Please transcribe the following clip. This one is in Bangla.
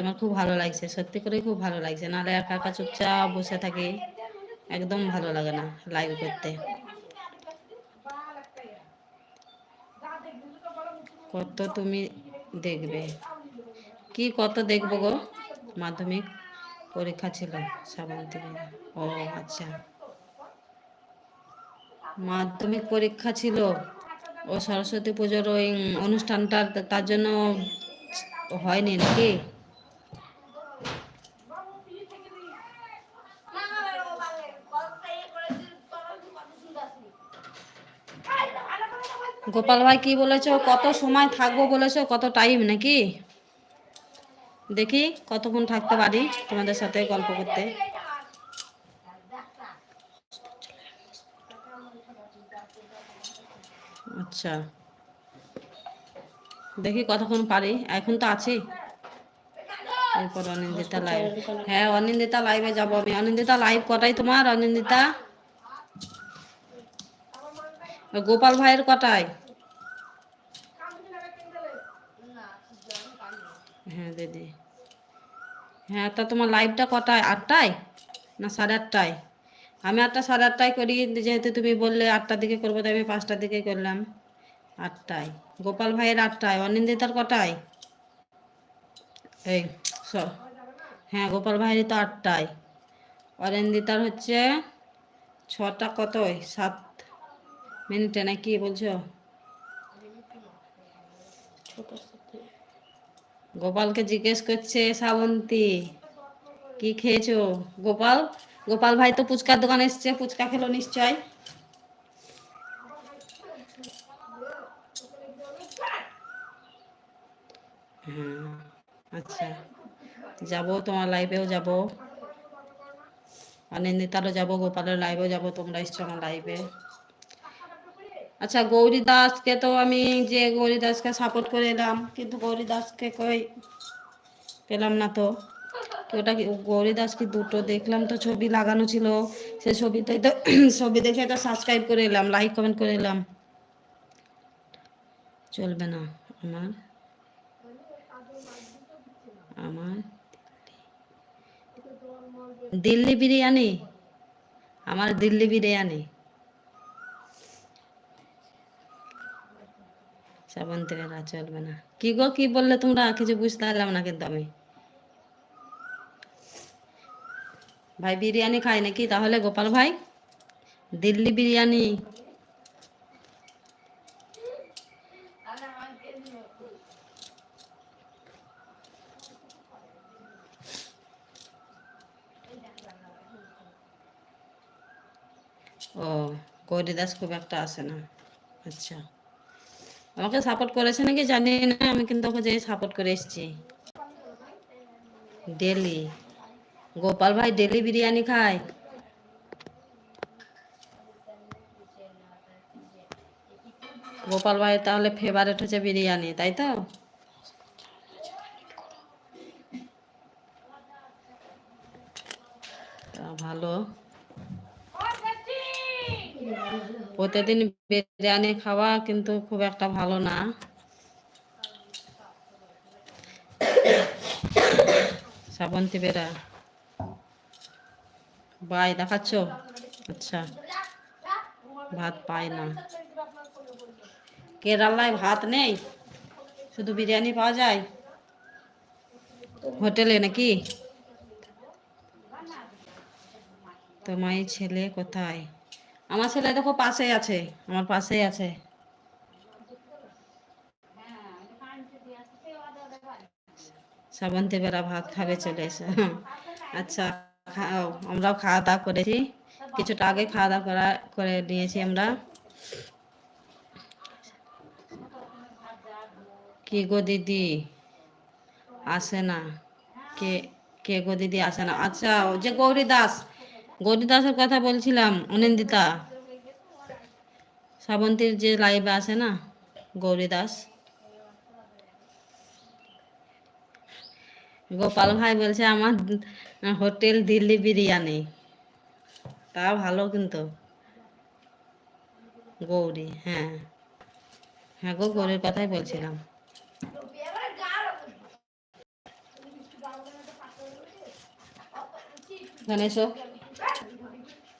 আমার খুব ভালো লাগছে, সত্যি করে খুব ভালো লাগছে। নাহলে একা একা চুপচাপ বসে থাকি, একদম ভালো লাগে না লাইভ করতে। কত তুমি দেখবে? কি কত দেখব গো? মাধ্যমিক পরীক্ষা ছিল শ্রাবন্তী ও আচ্ছা। মাধ্যমিক পরীক্ষা ছিল, ও সরস্বতী পুজোর ওই অনুষ্ঠানটা তার জন্য হয়নি নাকি? গোপাল ভাই কি বলেছ? কত সময় থাকব বলেছ? কত টাইম নাকি? দেখি কতক্ষণ থাকতে পারি তোমাদের সাথে গল্প করতে। আচ্ছা। দেখি কতক্ষণ পারি। এখন তো আছি। এরপর অনিন্দিতা লাইভ হ্যাঁ অনিন্দিতা লাইভে যাব আমি। অনিন্দিতা লাইভ কটাই তোমার? অনিন্দিতা? গোপাল ভাইয়ের কটায় হ্যাঁ দিদি। হ্যাঁ তা তোমার লাইভটা কটায়? আটটায়? না সাড়ে আটটায়? আমি আটটা সাড়ে আটটায় করি, যেহেতু তুমি বললে আটটার দিকে করব, তাই আমি পাঁচটার দিকে করলাম। আটটায়। গোপাল ভাইয়ের আটটায়। অনিন্দিতার কটায়? এই, স হ্যাঁ গোপাল ভাইয়ের তো আটটায়। অনিন্দিতার হচ্ছে ছটা কত সাত মিনিটে না কি বলছো? গোপালকে জিজ্ঞেস করছে, শ্রাবন্তী, কি খেয়েছো? গোপাল? গোপাল ভাই তো ফুচকার দোকানে এসছে, ফুচকা খেলো নিশ্চয়। হ্যাঁ আচ্ছা যাব তোমার লাইভেও যাব। অনিন্দিতারও যাব, গোপালের লাইভেও যাব, তোমরা এসছো আমার লাইভে আচ্ছা গৌরী দাসকে তো আমি যে গৌরী দাসকে সাপোর্ট করে এলাম, কিন্তু গৌরী দাসকে কই পেলাম না তো। ওটা কি গৌরী দাস কি দুটো দেখলাম তো ছবি লাগানো ছিল সে ছবিতে তো ছবি দেখে তো সাবস্ক্রাইব করে এলাম লাইক কমেন্ট করে এলাম। চলবে না আমার। আমার দিল্লি বিরিয়ানি? আমার দিল্লি বিরিয়ানি। শ্রাবন্তী বেলা চলবে না। কি গো, কি বললে তোমরা? কিছু বুঝতে পারলাম না কিন্তু আমি। ভাই, বিরিয়ানি খাই নাকি? তাহলে গোপাল ভাই, দিল্লি বিরিয়ানি। ও গৌরী দাস খুব একটা আসে না। আচ্ছা। আমাকে সাপোর্ট করেছে নাকি জানি না, আমি কিন্তু ওকে যে সাপোর্ট করে এসেছি। ডেলি গোপাল ভাই ডেলি বিরিয়ানি খায়। গোপাল ভাই তাহলে ফেভারেট হচ্ছে বিরিয়ানি, তাই তো? ভালো। প্রতিদিন বিরিয়ানি খাওয়া কিন্তু খুব একটা ভালো না। শ্রাবন্তী বেরা। বাই, দেখাচ্ছ? আচ্ছা। ভাত পায় না। কেরালায় ভাত নেই? শুধু বিরিয়ানি পাওয়া যায়? হোটেলে নাকি? তোমার ছেলে কোথায়? আমার ছেলে দেখো পাশেই আছে, আমার পাশেই আছে। শ্রাবন্তী বেলা ভাত খাবে চলে এসে। আচ্ছা আমরাও খাওয়া দাওয়া করেছি। কিছুটা আগে খাওয়া দাওয়া করা, করে নিয়েছি আমরা। কি গো দিদি? আসে না। কে কে গো দিদি আসে না। আচ্ছা যে গৌরী দাস। গৌরী দাসের কথা বলছিলাম, অনিন্দিতা। শ্রাবন্তীর যে লাইভে আছে না, গৌরী দাস। গোপাল ভাই বলছে, আমার হোটেল দিল্লি বিরিয়ানি। তা ভালো কিন্তু। গৌরী হ্যাঁ। হ্যাঁ গো, গৌরীর কথাই বলছিলাম। এসো